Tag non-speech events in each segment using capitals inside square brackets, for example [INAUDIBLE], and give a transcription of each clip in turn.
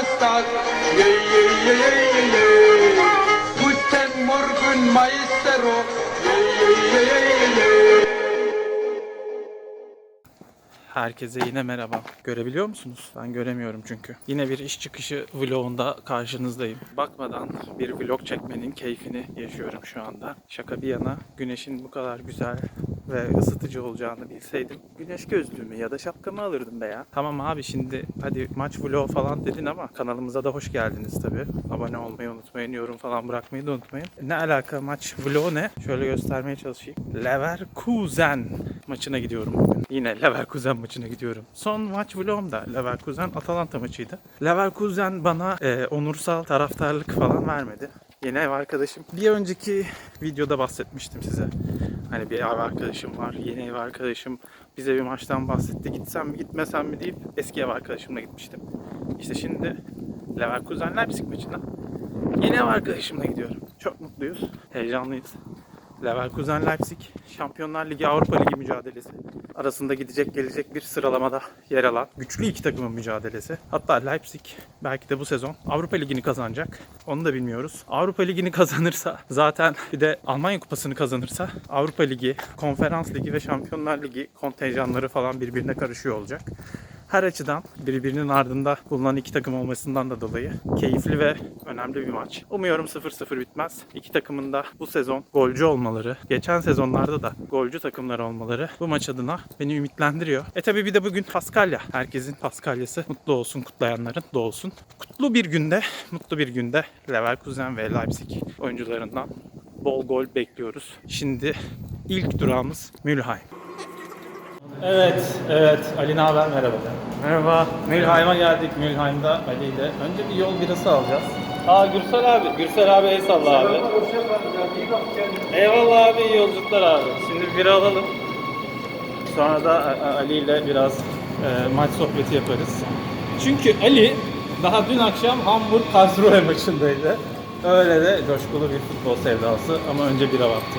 Donnerstag. Yeah, yeah, yeah, yeah, yeah. Guten Morgen, Maestro. Herkese yine merhaba. Görebiliyor musunuz? Ben göremiyorum çünkü. Yine bir iş çıkışı vlogunda karşınızdayım. Bakmadan bir vlog çekmenin keyfini yaşıyorum şu anda. Şaka bir yana güneşin bu kadar güzel ve ısıtıcı olacağını bilseydim güneş gözlüğümü ya da şapkamı alırdım be ya. Tamam abi şimdi hadi maç vlog falan dedin ama kanalımıza da hoş geldiniz tabi. Abone olmayı unutmayın, yorum falan bırakmayı da unutmayın. Ne alaka maç vlog ne? Şöyle göstermeye çalışayım. Leverkusen maçına gidiyorum bugün. Yine Leverkusen maçına gidiyorum. Son maç vlogum da Leverkusen Atalanta maçıydı. Leverkusen bana e, onursal taraftarlık falan vermedi. Yeni ev arkadaşım. Bir önceki videoda bahsetmiştim size. Hani bir ev arkadaşım var, yeni ev arkadaşım bize bir maçtan bahsetti. Gitsem mi gitmesem mi deyip eski ev arkadaşımla gitmiştim. İşte şimdi Leverkusen Leipzig maçına yeni ev arkadaşımla gidiyorum. Çok mutluyuz, heyecanlıyız. Leverkusen Leipzig Şampiyonlar Ligi Avrupa Ligi mücadelesi arasında gidecek gelecek bir sıralamada yer alan güçlü iki takımın mücadelesi. Hatta Leipzig belki de bu sezon Avrupa Ligi'ni kazanacak. Onu da bilmiyoruz. Avrupa Ligi'ni kazanırsa zaten bir de Almanya Kupası'nı kazanırsa Avrupa Ligi, Konferans Ligi ve Şampiyonlar Ligi kontenjanları falan birbirine karışıyor olacak. Her açıdan birbirinin ardında bulunan iki takım olmasından da dolayı keyifli ve önemli bir maç. Umuyorum 0-0 bitmez. İki takımın da bu sezon golcü olmaları, geçen sezonlarda da golcü takımlar olmaları bu maç adına beni ümitlendiriyor. E tabi bir de bugün Paskalya. Herkesin Paskalyası mutlu olsun, kutlayanların da olsun. Kutlu bir günde, mutlu bir günde Leverkusen ve Leipzig oyuncularından bol gol bekliyoruz. Şimdi ilk durağımız Mülheim. Evet, evet. Ali ne haber? Merhaba. Merhaba. Mülheim'a geldik. Mülheim'da Ali ile. Önce bir yol birası alacağız. Aa Gürsel abi. Gürsel abi el salla abi. Eyvallah abi. iyi yolculuklar abi. Şimdi bir bira alalım. Sonra da A- A- Ali ile biraz e, maç sohbeti yaparız. Çünkü Ali daha dün akşam Hamburg Karlsruhe maçındaydı. Öyle de coşkulu bir futbol sevdası ama önce bira vakti.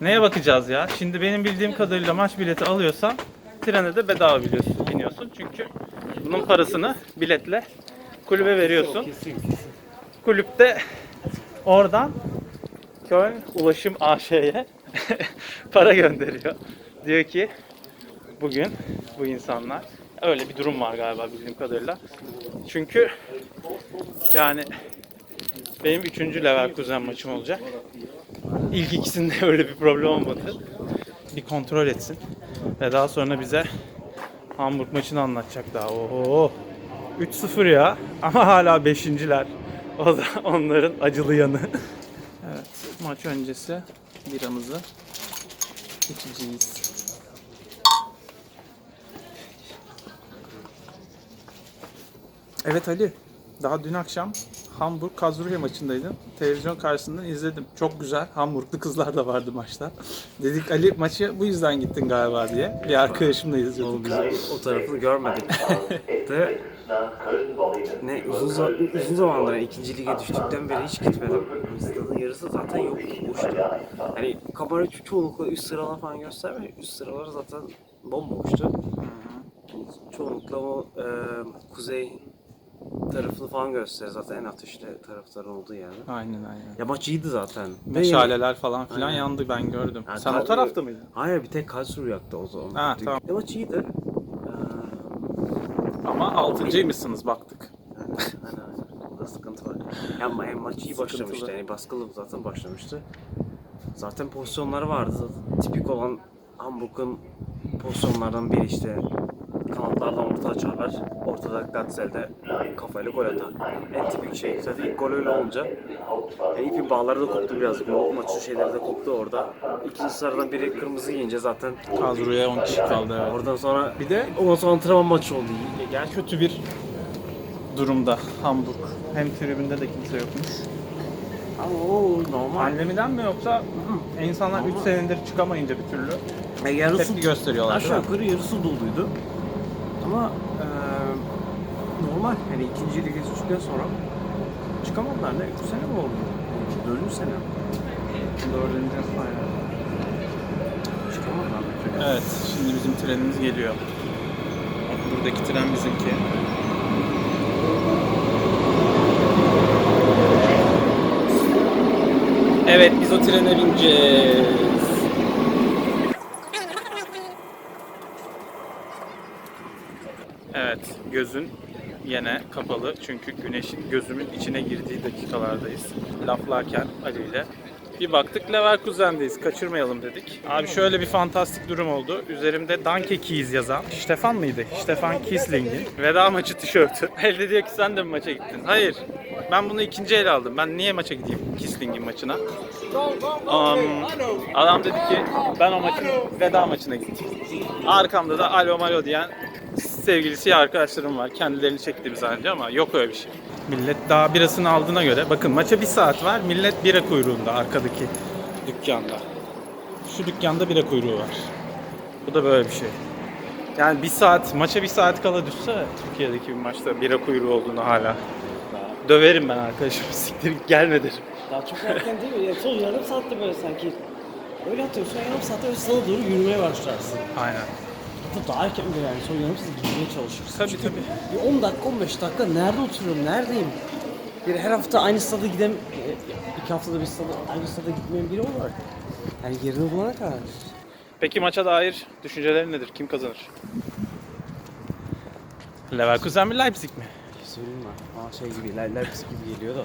Neye bakacağız ya? Şimdi benim bildiğim kadarıyla maç bileti alıyorsan trene de bedava biliyorsun, biniyorsun. Çünkü bunun parasını biletle kulübe veriyorsun. Kulüpte oradan Köln Ulaşım AŞ'ye [LAUGHS] para gönderiyor. Diyor ki bugün bu insanlar öyle bir durum var galiba bildiğim kadarıyla. Çünkü yani benim üçüncü Leverkusen maçım olacak. İlk ikisinde [LAUGHS] öyle bir problem olmadı. Bir kontrol etsin. Ve daha sonra bize Hamburg maçını anlatacak daha. Oho. 3-0 ya. Ama hala beşinciler. O da [LAUGHS] onların acılı yanı. evet. Maç öncesi biramızı içeceğiz. Evet Ali. Daha dün akşam Hamburg Karlsruhe maçındaydın. Televizyon karşısından izledim. Çok güzel. Hamburglu kızlar da vardı maçta. Dedik Ali maçı bu yüzden gittin galiba diye. Bir arkadaşımla izliyorduk. o tarafını görmedik. De [LAUGHS] ne uzun, za- uzun zamandır yani ikinci lige düştükten beri hiç gitmedim. Stadın yarısı zaten yok boştu. Hani ço- çoğunlukla üst sıralar falan göstermiyor. Üst sıralar zaten bomboştu. Çoğunlukla o e, kuzey tarafını falan gösterir zaten en ateşli taraftarın olduğu yani. Aynen aynen. Ya maç iyiydi zaten. Meşaleler falan filan Aynen. yandı ben gördüm. Yani Sen o tarafta mıydın? Hayır bir tek Karlsruhe yaktı o zaman. Ha, tamam. Ya maç iyiydi. Ama altıncıymışsınız baktık. Aynen aynen. Burada sıkıntı var. Yani maç iyi başlamıştı. Yani baskılı zaten başlamıştı. Zaten pozisyonları vardı. Tipik olan Hamburg'un pozisyonlardan biri işte kanatlardan orta açarlar. Ortada Gatzel'de kafayla gol atar. En tipik şey. Zaten ilk gol öyle olunca yani ipin bağları da koptu birazcık. O maçın şeyleri de koptu orada. İkinci sıradan biri kırmızı yiyince zaten Karlsruhe'ye 10 kişi kaldı evet. oradan sonra Bir de ondan sonra antrenman maçı oldu. gel kötü bir durumda Hamburg. Hem tribünde de kimse yokmuş. Ama o normal. Pandemiden mi yoksa insanlar 3 senedir çıkamayınca bir türlü Ya yarısı tepki gösteriyorlar değil aşağı mi? yukarı yarısı doluydu. Ama e, normal hani ikinci lige çıktıktan sonra çıkamadılar ne? Üç sene mi oldu? Dördüncü sene mi? Dördüncü aynen. Çıkamadılar mı? Evet, şimdi bizim trenimiz geliyor. Bak buradaki tren bizimki. Evet, biz o trene bineceğiz. Gözün yine kapalı çünkü güneşin gözümün içine girdiği dakikalardayız. Laflarken Ali ile. Bir baktık Leverkusen'deyiz. Kaçırmayalım dedik. Abi şöyle bir fantastik durum oldu. Üzerimde Danke Keys yazan Stefan mıydı? Stefan Kiesling'in veda maçı tişörtü. [LAUGHS] Elde diyor ki sen de mi maça gittin? Hayır. Ben bunu ikinci el aldım. Ben niye maça gideyim Kiesling'in maçına? Um, adam dedi ki ben o maçın veda maçına gittim. Arkamda da alo malo diyen sevgilisi arkadaşlarım var. Kendilerini çektiğimi zannediyor ama yok öyle bir şey. Millet daha birasını aldığına göre bakın maça bir saat var. Millet bira kuyruğunda arkadaki dükkanda. Şu dükkanda bira kuyruğu var. Bu da böyle bir şey. Yani bir saat, maça bir saat kala düşse Türkiye'deki bir maçta bira kuyruğu olduğunu hala. Döverim ben arkadaşımı [LAUGHS] siktir git gelme derim. Daha çok erken değil mi? Ya son yarım saatte böyle sanki. Öyle atıyorsun yarım saatte öyle sana doğru yürümeye başlarsın. Aynen. Hatta daha erken bile yani son yarım saatte gitmeye çalışırsın. Tabii Çünkü tabii. Bir 10 dakika 15 dakika nerede oturuyorum, neredeyim? Bir her hafta aynı stada gidem, e, iki haftada bir stada, aynı stada gitmeyen biri olarak. Yani yerini bulana kadar. Peki maça dair düşüncelerin nedir? Kim kazanır? Leverkusen mi Leipzig mi? Söyleyeyim mi? Bana şey gibi, Leipzig gibi geliyor da.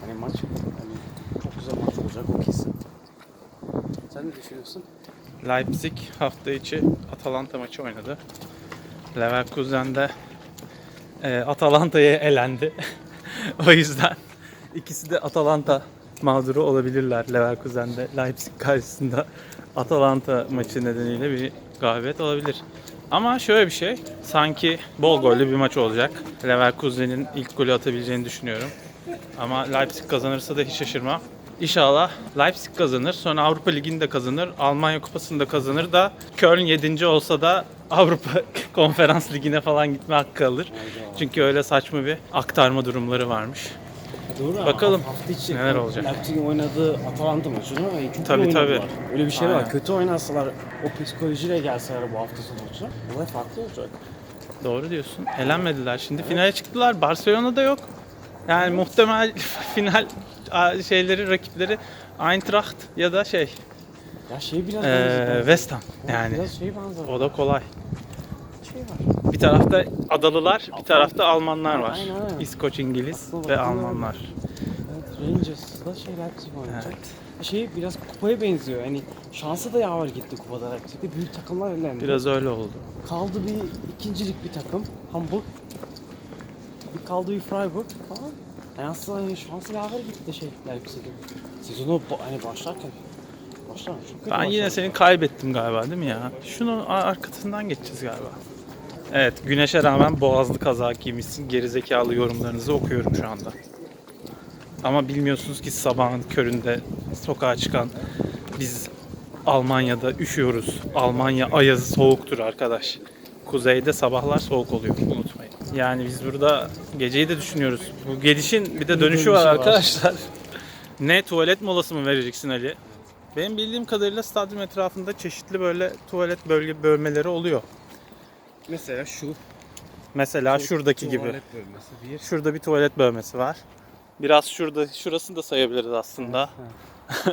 Hani maç, hani çok güzel maç olacak o kesin. Sen ne düşünüyorsun? Leipzig hafta içi Atalanta maçı oynadı. Leverkusen'de e, Atalanta'ya elendi. [LAUGHS] o yüzden ikisi de Atalanta mağduru olabilirler Leverkusen'de Leipzig karşısında Atalanta maçı nedeniyle bir galibiyet olabilir. Ama şöyle bir şey, sanki bol gollü bir maç olacak. Leverkusen'in ilk golü atabileceğini düşünüyorum. Ama Leipzig kazanırsa da hiç şaşırmam. İnşallah Leipzig kazanır. Sonra Avrupa Ligi'ni de kazanır. Almanya Kupası'nı da kazanır da Köln 7. olsa da Avrupa [LAUGHS] Konferans Ligi'ne falan gitme hakkı alır. Çünkü öyle saçma bir aktarma durumları varmış. Doğru ama Bakalım hafta içi neler olacak. Leipzig'in oynadığı Atalanta maçını ama çok Tabii, iyi oynadılar. tabii. Öyle bir şey Aynen. var. Kötü oynasalar, o psikolojiyle gelseler bu hafta sonu maçı, olay farklı olacak. Doğru diyorsun. Elenmediler. Şimdi finale çıktılar. Barcelona'da yok. Yani muhtemel [LAUGHS] final şeyleri, rakipleri Eintracht ya da şey Ya şey biraz benziyor. West Ham. Yani Biraz şey benzer. o da kolay. şey var. Bir tarafta Adalılar, bir tarafta Almanlar var. Aynen, aynen. İskoç, İngiliz Aslında ve. Almanlar. Evet, Rangers'da şey Leipzig oynayacak. Evet. Şey biraz kupaya benziyor. Yani şansı da yaver gitti kupada Leipzig'de. Büyük takımlar elendi. Biraz öyle oldu. Kaldı bir ikincilik bir takım. Hamburg. Bir kaldı bir Freiburg falan. Yani aslında hani şansı yaver gitti şey Leipzig'in. Sezonu hani başlarken. Başlar çok kötü Ben yine seni kaybettim galiba değil mi ya? Şunun arkasından geçeceğiz galiba. Evet, güneşe rağmen boğazlı kazak giymişsin. Gerizekalı yorumlarınızı okuyorum şu anda. Ama bilmiyorsunuz ki sabahın köründe sokağa çıkan biz Almanya'da üşüyoruz. Almanya ayazı soğuktur arkadaş. Kuzeyde sabahlar soğuk oluyor unutmayın. Yani biz burada geceyi de düşünüyoruz. Bu gelişin bir de dönüşü var var. arkadaşlar. [LAUGHS] ne tuvalet molası mı vereceksin Ali? Benim bildiğim kadarıyla stadyum etrafında çeşitli böyle tuvalet bölge bölmeleri oluyor. Mesela şu. Mesela şuradaki gibi. Tuvalet bölmesi bir. Şurada bir tuvalet bölmesi var. Biraz şurada, şurasını da sayabiliriz aslında. [LAUGHS]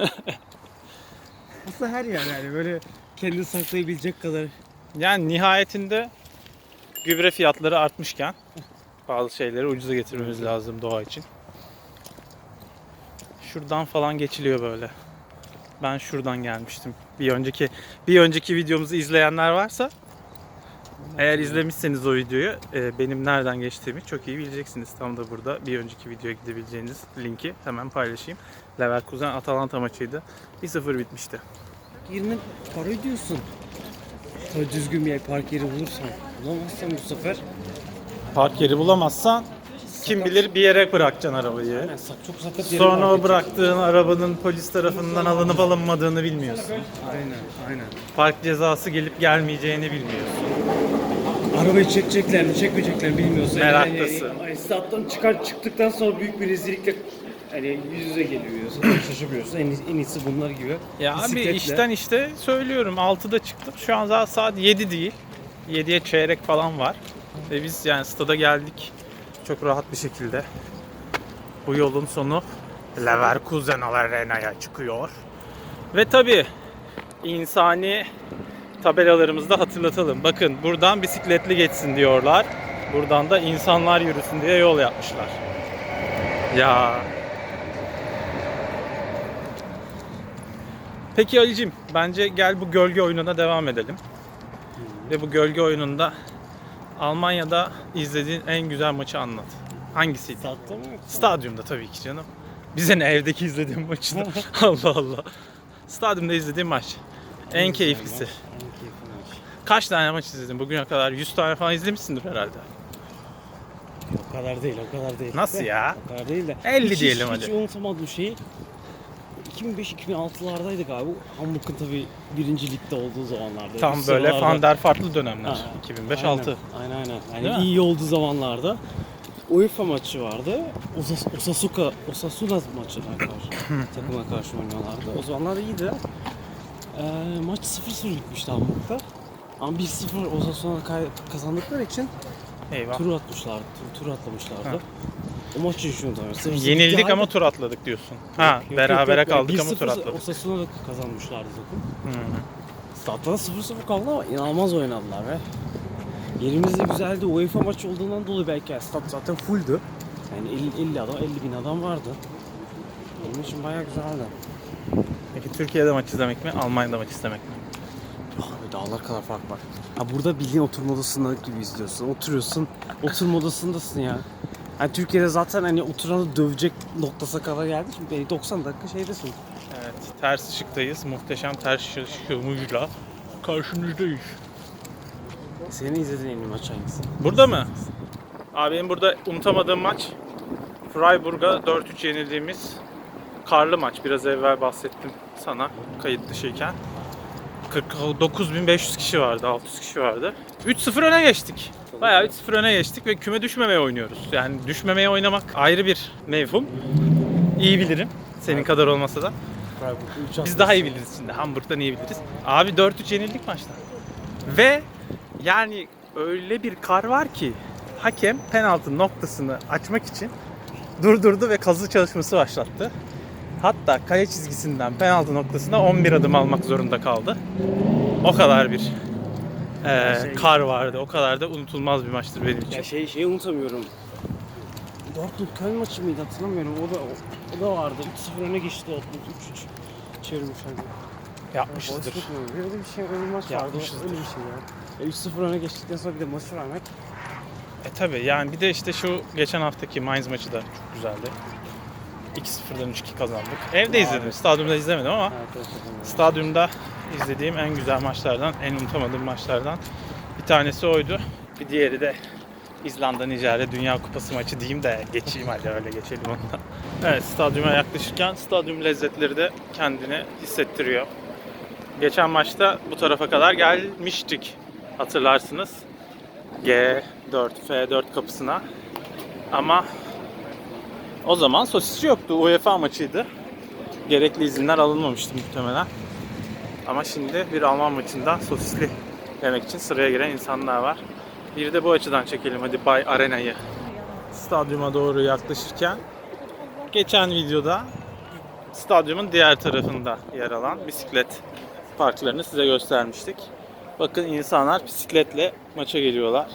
Aslında her yer yani böyle kendini saklayabilecek kadar. Yani nihayetinde gübre fiyatları artmışken bazı şeyleri ucuza getirmemiz lazım doğa için. Şuradan falan geçiliyor böyle. Ben şuradan gelmiştim. Bir önceki bir önceki videomuzu izleyenler varsa eğer izlemişseniz o videoyu e, benim nereden geçtiğimi çok iyi bileceksiniz. Tam da burada bir önceki videoya gidebileceğiniz linki hemen paylaşayım. Leverkusen Atalanta maçıydı. 1-0 bitmişti. Yerine para ödüyorsun. Tabii düzgün bir park yeri bulursan. Bulamazsan bu sefer Park yeri bulamazsan kim bilir bir yere bırakacaksın arabayı. yani sak, çok sakat yere Sonra o park bıraktığın arabanın polis tarafından alınıp alınmadığını bilmiyorsun. Aynen, aynen. Park cezası gelip gelmeyeceğini bilmiyorsun. Arabayı çekecekler mi, çekmeyecekler mi bilmiyorsun. Meraktasın. Yani, yani, stat'tan çıkar çıktıktan sonra büyük bir rezillikle hani yüz yüze geliyorsun. [CLEARS THROAT] Şaşırıyorsun. En, en iyisi bunlar gibi. Ya abi işten işte söylüyorum 6'da çıktım. Şu an daha saat 7 değil. 7'ye çeyrek falan var. Ve biz yani stada geldik çok rahat bir şekilde. Bu yolun sonu Leverkusen Arena'ya çıkıyor. Ve tabi insani tabelalarımızda hatırlatalım. Bakın buradan bisikletli geçsin diyorlar. Buradan da insanlar yürüsün diye yol yapmışlar. Ya. Peki Ali'cim bence gel bu gölge oyununa devam edelim. Ve bu gölge oyununda Almanya'da izlediğin en güzel maçı anlat. Hangisiydi? Statta mı? Stadyumda tabii ki canım. Bize ne evdeki izlediğim maçı da. [LAUGHS] Allah Allah. Stadyumda izlediğim maç. En keyiflisi. En keyifli maç. Kaç tane maç izledin bugüne kadar? 100 tane falan izlemişsindir herhalde. O kadar değil, o kadar değil. Nasıl ya? O kadar değil de. 50 hiç, diyelim hiç, hadi. Hiç unutamadığım şeyi 2005-2006'lardaydı galiba. Hamburg'un tabii birinci ligde olduğu zamanlarda. Tam İlk böyle sıralarda- Van der farklı dönemler. Ha, 2005-6. Aynen aynen. Değil Yani mi? iyi olduğu zamanlarda UEFA maçı vardı. Osas Osasuka, Osasuna maçına karşı [CLEARS THROAT] takıma karşı oynuyorlardı. O zamanlar iyiydi. Ee, maç 0-0 bitmişti Hamburg'da. Ama 1-0 Osasuna kay- kazandıkları için Eyvah. tur atmışlardı. Tur, tur atlamışlardı. O hiç unutamıyorum. 0-0 Yenildik ama tur atladık diyorsun. Yok, Ha, yok, yok, berabere yok. kaldık ama 1-0 tur atladık. Osasuna da kazanmışlardı. Hı hı. Statta da 0-0 kaldı ama inanılmaz oynadılar ve yerimiz de güzeldi. UEFA maçı olduğundan dolayı belki yani stat zaten fulldü. Yani 50, 50 adam, 50 bin adam vardı. Benim için bayağı güzeldi. Peki Türkiye'de maç izlemek mi, Almanya'da maç izlemek mi? Abi dağlar kadar fark var. Ha burada bildiğin oturma odasında gibi izliyorsun. Oturuyorsun, oturma odasındasın ya. Yani Türkiye'de zaten hani oturanı dövecek noktası kadar geldi. Şimdi beni 90 dakika şeydesin. Evet, ters ışıktayız. Muhteşem ters ışığımızla karşınızdayız. Senin izlediğin en iyi maç hangisi? Burada mı? Abi benim burada unutamadığım maç Freiburg'a 4-3 yenildiğimiz karlı maç. Biraz evvel bahsettim sana kayıt dışıyken. 49.500 kişi vardı, 600 kişi vardı. 3-0 öne geçtik. Bayağı 3-0 öne geçtik ve küme düşmemeye oynuyoruz. Yani düşmemeye oynamak ayrı bir mevhum. İyi bilirim. Senin kadar olmasa da. Biz daha iyi biliriz şimdi. Hamburg'dan iyi biliriz. Abi 4-3 yenildik maçta. Ve yani öyle bir kar var ki hakem penaltı noktasını açmak için durdurdu ve kazı çalışması başlattı. Hatta kale çizgisinden penaltı noktasına 11 adım almak zorunda kaldı. O kadar bir Şey- kar vardı. O kadar da unutulmaz bir maçtır benim için. Ya şey şeyi unutamıyorum. Dortmund Köln maçı mıydı hatırlamıyorum. O da o, da vardı. 3-0 öne geçti Dortmund 3-3 çevirmiş hani. Yapmışızdır. Mu? Öyle bir şey öyle bir maç vardı. Öyle bir şey ya. E, 3-0 öne geçtikten sonra bir de maçı vermek. E tabi yani bir de işte şu geçen haftaki Mainz maçı da çok güzeldi. 2-0'dan 3-2 kazandık. Evde izledim. Stadyumda izlemedim ama Evet, evet, evet. stadyumda izlediğim en güzel maçlardan, en unutamadığım maçlardan bir tanesi oydu. Bir diğeri de İzlanda Nijerya Dünya Kupası maçı diyeyim de geçeyim hadi öyle geçelim ondan. Evet stadyuma yaklaşırken stadyum lezzetleri de kendini hissettiriyor. Geçen maçta bu tarafa kadar gelmiştik hatırlarsınız. G4, F4 kapısına. Ama o zaman sosisçi yoktu. UEFA maçıydı. Gerekli izinler alınmamıştı muhtemelen. Ama şimdi bir Alman maçında sosisli yemek için sıraya giren insanlar var. Bir de bu açıdan çekelim hadi Bay Arena'yı. Stadyuma doğru yaklaşırken geçen videoda stadyumun diğer tarafında yer alan bisiklet parklarını size göstermiştik. Bakın insanlar bisikletle maça geliyorlar.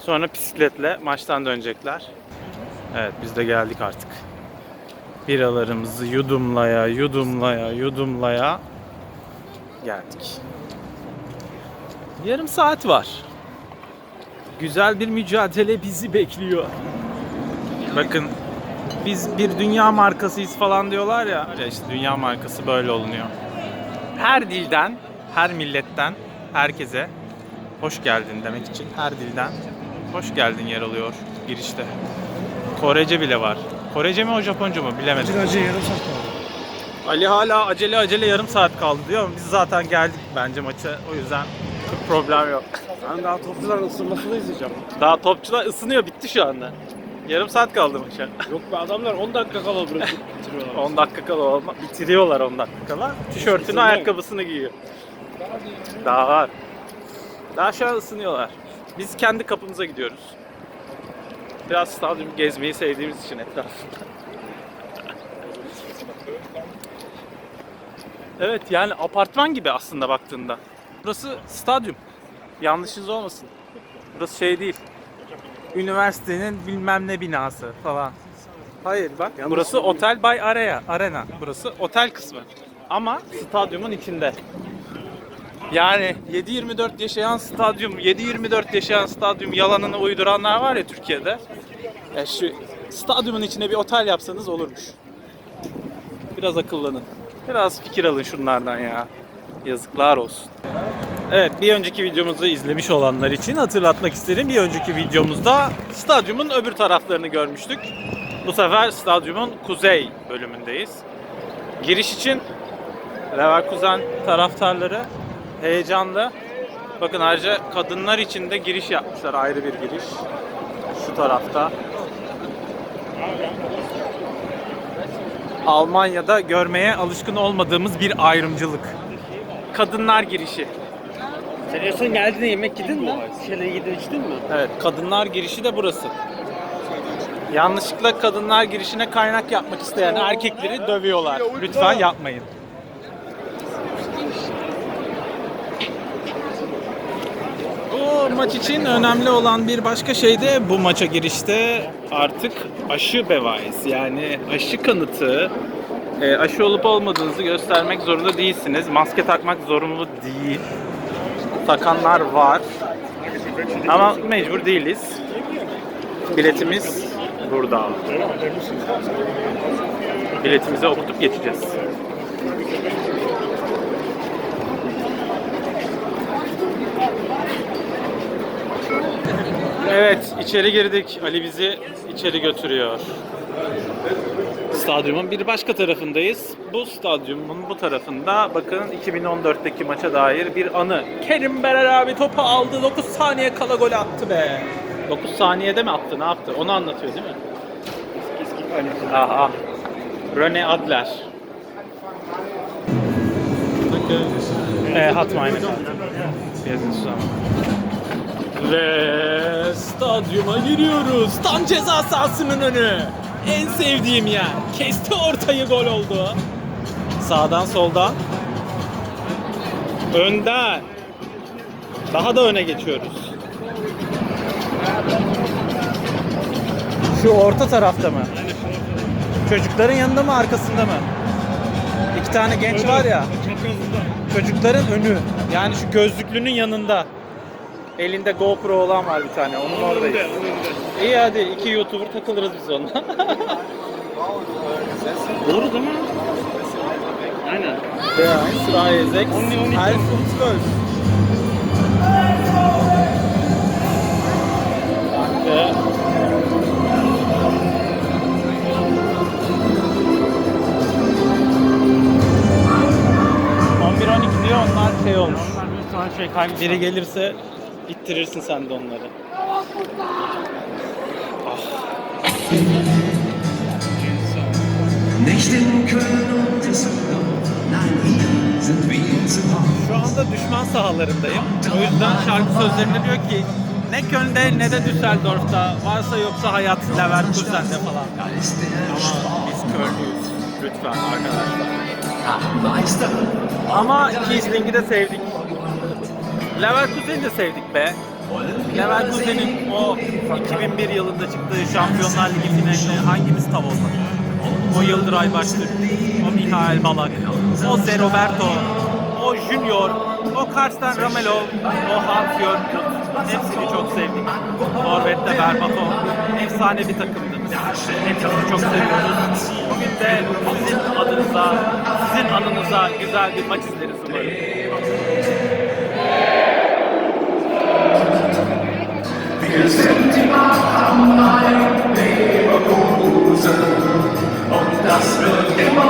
Sonra bisikletle maçtan dönecekler. Evet biz de geldik artık. Biralarımızı yudumlaya yudumlaya yudumlaya geldik. Yarım saat var. Güzel bir mücadele bizi bekliyor. Bakın biz bir dünya markasıyız falan diyorlar ya. Ya işte dünya markası böyle olunuyor. Her dilden, her milletten herkese hoş geldin demek için her dilden hoş geldin yer alıyor girişte. Korece bile var. Korece mi o Japonca mı bilemedim. Acı yarım saat. Ali hala acele acele yarım saat kaldı diyor ama biz zaten geldik bence maça. O yüzden çok problem yok. Ben daha topçuların ısınmasını izleyeceğim. Daha topçular ısınıyor bitti şu anda. Yarım saat kaldı maça. Yok be adamlar 10 dakika kala bırakıp bitiriyorlar. [LAUGHS] 10 dakika kala. Bitiriyorlar 10 dakika kala. Tişörtünü ayakkabısını giyiyor. Daha var. Daha şu an ısınıyorlar. Biz kendi kapımıza gidiyoruz. Biraz stadyum gezmeyi sevdiğimiz için etrafında. Evet yani apartman gibi aslında baktığında. Burası stadyum. Yanlışınız olmasın. Burası şey değil. Üniversitenin bilmem ne binası falan. Hayır bak. Burası Otel Bay Arena. Arena. Burası otel kısmı. Ama stadyumun içinde. Yani 7-24 yaşayan stadyum, 7-24 yaşayan stadyum yalanını uyduranlar var ya Türkiye'de. E şu stadyumun içine bir otel yapsanız olurmuş. Biraz akıllanın. Biraz fikir alın şunlardan ya. Yazıklar olsun. Evet bir önceki videomuzu izlemiş olanlar için hatırlatmak isterim. Bir önceki videomuzda stadyumun öbür taraflarını görmüştük. Bu sefer stadyumun kuzey bölümündeyiz. Giriş için Leverkusen taraftarları heyecanlı. Bakın ayrıca kadınlar için de giriş yapmışlar ayrı bir giriş. Şu tarafta. Almanya'da görmeye alışkın olmadığımız bir ayrımcılık. Kadınlar girişi. Sen en son geldiğinde yemek yedin mi? Şeyle yedin içtin mi? Evet, kadınlar girişi de burası. Yanlışlıkla kadınlar girişine kaynak yapmak isteyen erkekleri dövüyorlar. Lütfen yapmayın. Bu maç için önemli olan bir başka şey de bu maça girişte artık aşı bevaisi yani aşı kanıtı e, aşı olup olmadığınızı göstermek zorunda değilsiniz. Maske takmak zorunlu değil. Takanlar var. Ama mecbur değiliz. Biletimiz burada. Biletimizi okutup geçeceğiz. Evet, içeri girdik. Ali bizi içeri götürüyor. Stadyumun bir başka tarafındayız. Bu stadyumun bu tarafında bakın 2014'teki maça dair bir anı. Kerim Berer abi topu aldı. 9 saniye kala gol attı be. 9 saniyede mi attı? Ne yaptı? Onu anlatıyor değil mi? Aha. Rene Adler. Bakın. Ee, hat meine Wir sind zusammen. Ve stadyuma giriyoruz. Tam ceza sahasının önü. En sevdiğim yer. Kesti ortayı gol oldu. Sağdan soldan. Önden. Daha da öne geçiyoruz. Şu orta tarafta mı? Çocukların yanında mı arkasında mı? İki tane genç var ya. Çocukların önü. Yani şu gözlüklünün yanında. Elinde GoPro olan var bir tane. Onun oradayız. İyi hadi iki YouTuber takılırız biz onunla. [LAUGHS] Doğru değil mi? Aynen. Der 1, 2, 6, Only, only 11, 12. Danke. ...11 12 diyor onlar şey olmuş. Bir şey. Biri gelirse ittirirsin sen de onları. Hause. Şu anda düşman sahalarındayım. O yüzden şarkı sözlerinde diyor ki ne Köln'de ne de Düsseldorf'ta varsa yoksa hayat Leverkusen'de falan. Der Ama biz Köln'lüyüz. Lütfen arkadaşlar. Sportmeister. Ama Kiesling'i de sevdik. Leverkusen'i de sevdik be. Leverkusen'in o 2001 yılında çıktığı Şampiyonlar Ligi finaline hangimiz tav olmadı? O Yıldıray Baştürk, o Mihail Balak, o Zé Roberto, o Junior, o Karsten Ramelov, o Hans Jörgen. Hepsini çok sevdik. Norvet'te Berbatov. Efsane bir takımdınız. Hepsini çok seviyoruz. Bugün de sizin adınıza, sizin anınıza güzel bir maç izleriz umarım. Wir sind die Macht am Main, Leverkusen. Und das wird immer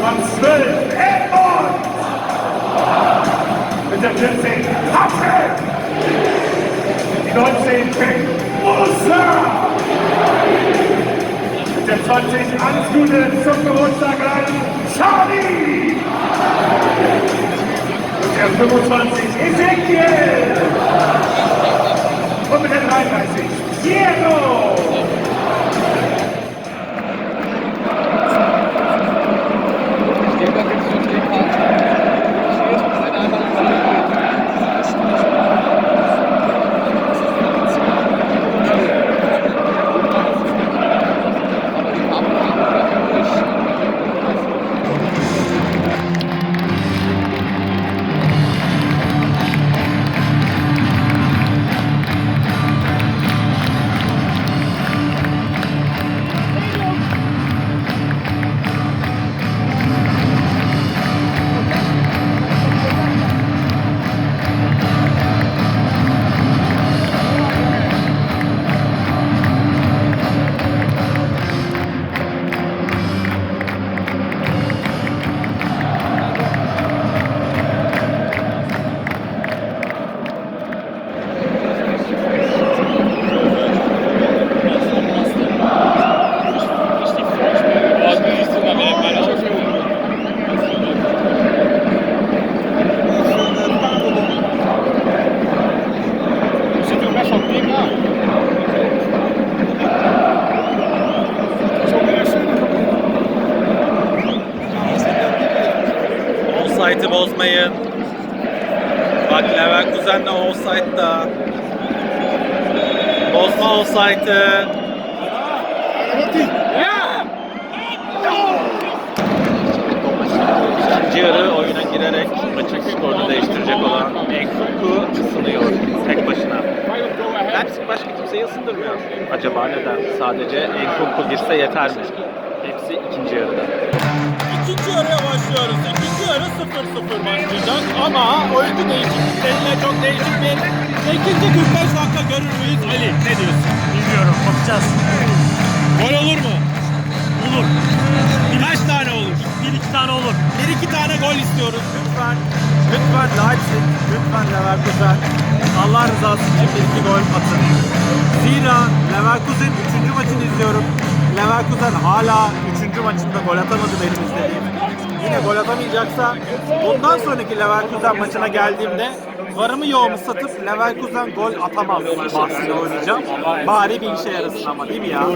Mitchell. Der 6. Odilon. Zur 8. Robert. Nummer 12. Edmund. Mit der 14. Patrick. Die 19. King Musa. Mit der 20 alles Gute zum Geburtstag an Charlie. Mit der 25 Ezekiel. Und mit der 33 Diego. Bozma offside'ı. İkinci yarı oyuna girerek maçın skorunu değiştirecek olan Enkuku ısınıyor tek başına. Leipzig başka kimseyi ısındırmıyor. Acaba neden? Sadece Enkuku girse yeter mi? Hepsi ikinci yarıda. İkinci yarıya başlıyoruz. İkinci yarı 0-0 başlayacak ama oyuncu değişiklikleriyle çok değişik bir 8. 45 dakika görür müyüz Ali? Ne diyorsun? Bilmiyorum. Bakacağız. Gol olur mu? Olur. Kaç tane olur? Bir iki tane olur. Bir iki tane gol istiyoruz. Lütfen, lütfen Leipzig, lütfen Leverkusen Allah rızası için bir iki gol atın. Zira Leverkusen 3. maçını izliyorum. Leverkusen hala 3. maçında gol atamadı benim izlediğim. Yine gol atamayacaksa bundan sonraki Leverkusen maçına geldiğimde varımı yoğumu satıp Leverkusen gol atamaz bahsini oynayacağım. Bari bir işe yarasın ama değil mi ya?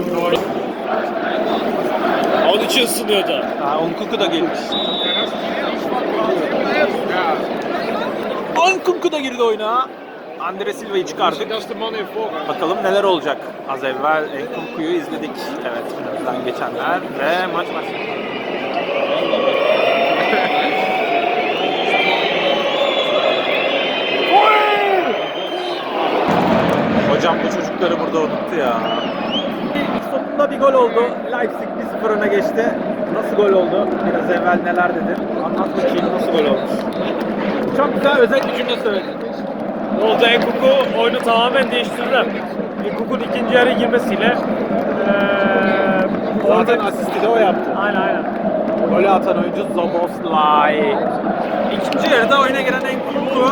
Onun için ısınıyordu. Ha, Onkunku da gelmiş. Onkunku da girdi oyuna. Andre Silva'yı çıkardık. Bakalım neler olacak. Az evvel Enkunku'yu izledik. Evet, önümüzden geçenler ve maç başladı. Hocam bu çocukları burada unuttu ya. Sonunda bir gol oldu. Leipzig 1-0 öne geçti. Nasıl gol oldu? Biraz evvel neler dedin? Anlat bakayım nasıl gol olmuş. Çok güzel özet bir cümle söyledin. Ne oldu? Enkuku oyunu tamamen değiştirdi. Enkuku'nun ikinci yarı girmesiyle eee Zaten asisti de o yaptı. Aynen aynen. Golü atan oyuncu Zoboslay. İkinci yarıda oyuna giren Enkunku,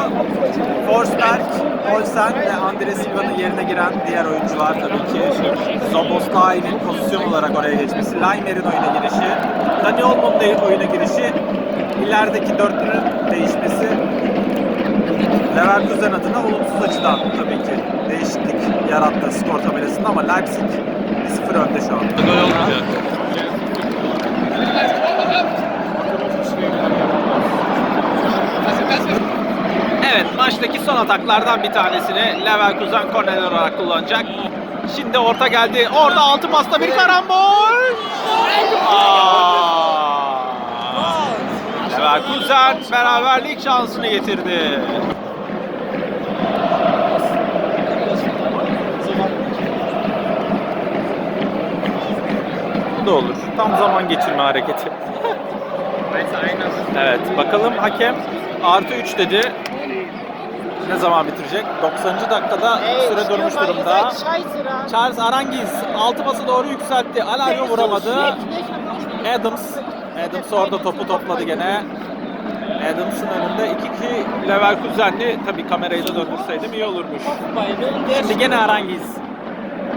Forsberg, Olsen ve Andre Silva'nın yerine giren diğer oyuncular tabii ki. Zoboslay'ın pozisyon olarak oraya geçmesi, Laimer'in oyuna girişi, Dani Olmo'nun oyuna girişi, ilerideki dörtlünün değişmesi Leverkusen adına olumsuz açıdan tabii ki değişiklik yarattı skor tabelasında ama Leipzig 1-0 önde şu an. Gol olmayacak. Evet maçtaki son ataklardan bir tanesini Leverkusen korner olarak kullanacak. Şimdi orta geldi. Orada altı pasta bir karambol. Aa! Leverkusen beraberlik şansını getirdi. Bu da olur. Tam zaman geçirme hareketi. [LAUGHS] Evet bakalım hakem artı 3 dedi. Ne zaman bitirecek? 90. dakikada süre durmuş durumda. Charles Arangiz altı pası doğru yükseltti. Alario vuramadı. Adams. Adams orada topu topladı gene. Adams'ın önünde 2-2 Leverkusen'li. Tabii kamerayı da döndürseydim iyi olurmuş. Şimdi gene Arangiz.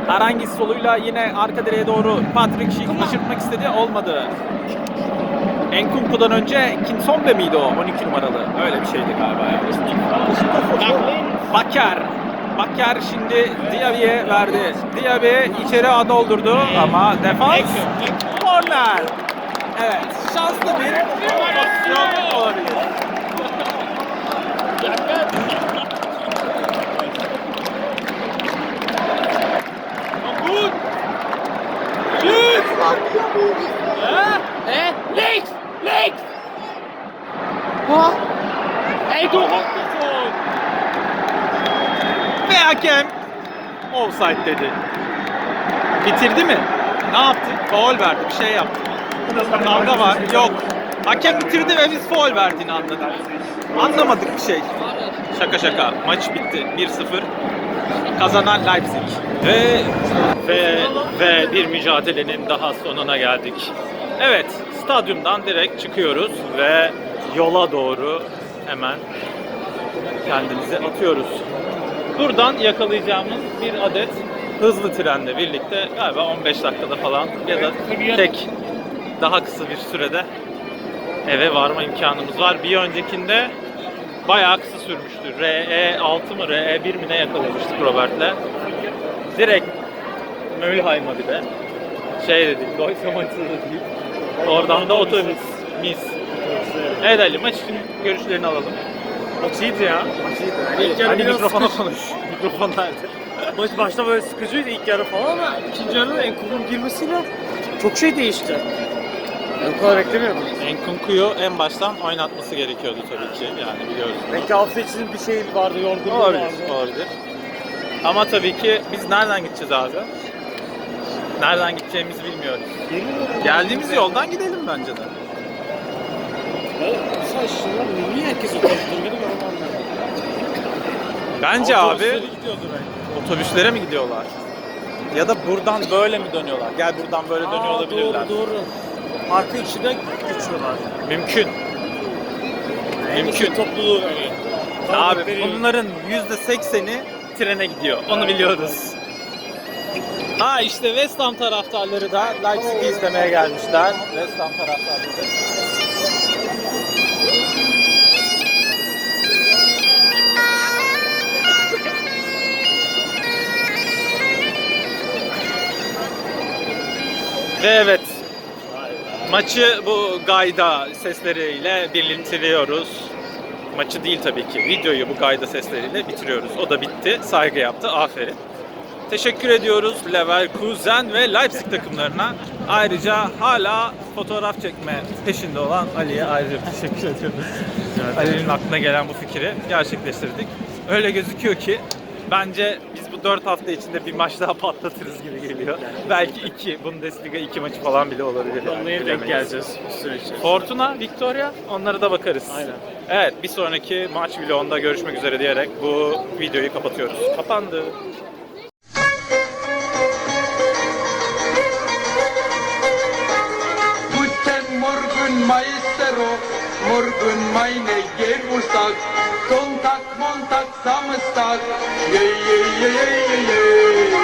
Arangiz soluyla yine arka direğe doğru Patrick Schick aşırtmak istedi. Olmadı. Enkunku'dan önce Kinsombe miydi o? 12 numaralı. Öyle bir şeydi galiba. ya. Bakker. Bakker şimdi Diaby'e verdi. Diaby içeri ağ doldurdu ama defans korner. Evet, şanslı bir pozisyon olabilir. Ve hakem offside dedi. Bitirdi mi? Ne yaptı? Faul verdi, bir şey yaptı. Kavga var. Yok. Hakem bitirdi ve biz faul verdiğini anladık. Anlamadık bir şey. Şaka şaka. Maç bitti. 1-0. Kazanan Leipzig. Ve ve ve bir mücadelenin daha sonuna geldik. Evet, stadyumdan direkt çıkıyoruz ve yola doğru hemen kendimizi atıyoruz. Buradan yakalayacağımız bir adet hızlı trenle birlikte galiba 15 dakikada falan ya da tek daha kısa bir sürede eve varma imkanımız var. Bir öncekinde bayağı kısa sürmüştü. RE6 mı RE1 mi ne yakalamıştık Robert'le. Direkt Mülheim'a bir de. Şey dedik, Deutsche Maç'ı da değil. Oradan da otobüs, mis. Evet Ali, maç için görüşlerini alalım. Maç iyiydi ya. Maç iyiydi. İlk yarı biraz mikrofona sıkıcı. konuş. [LAUGHS] Mikrofon nerede? Maç başta böyle sıkıcıydı ilk yarı falan ama ikinci yarıda Enkuku'nun girmesiyle çok şey değişti. Ben kadar beklemiyordum. Enkunku'yu en baştan oynatması gerekiyordu tabii ki. Yani biliyoruz. Belki hafta için bir şey vardı, yorgunluğu Olabilir, vardı. olabilir. Ama tabii ki biz nereden gideceğiz abi? Nereden gideceğimizi bilmiyoruz. Geldiğimiz yoldan gidelim bence de. Şunlar niye herkes otobüs durmadı ben onu anlamadım. Bence abi otobüslere mi gidiyorlar? Ya da buradan böyle mi dönüyorlar? Gel buradan böyle dönüyor Aa, olabilirler. Doğru doğru. Arka içinden geçiyorlar. Mümkün. Mümkün. topluluğu hani. Abi bunların %80'i trene gidiyor. Onu biliyoruz. Ha işte West Ham taraftarları da Leipzig'i izlemeye gelmişler. West Ham taraftarları. Ve evet Maçı bu gayda sesleriyle birleştiriyoruz. Maçı değil tabii ki. Videoyu bu gayda sesleriyle bitiriyoruz. O da bitti. Saygı yaptı. Aferin. Teşekkür ediyoruz Leverkusen ve Leipzig takımlarına. Ayrıca hala fotoğraf çekme peşinde olan Ali'ye ayrıca teşekkür ediyoruz. Ali'nin aklına gelen bu fikri gerçekleştirdik. Öyle gözüküyor ki bence biz bu 4 hafta içinde bir maç daha patlatırız gibi geliyor. Belki 2 Bundesliga 2 maçı falan bile olabilir. yani, Onlara denk geleceğiz bir süre içerisinde. Fortuna, Victoria onlara da bakarız. Aynen. Evet bir sonraki maç vlogunda görüşmek üzere diyerek bu videoyu kapatıyoruz. Kapandı. Guten Morgen, Maestro, morgen meine Geburtstag. Sonntag, Montag, Samstag, je, je, je, je, je, je.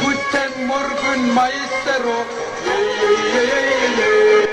Guten Morgen, Maestro, je, je, je, je, je.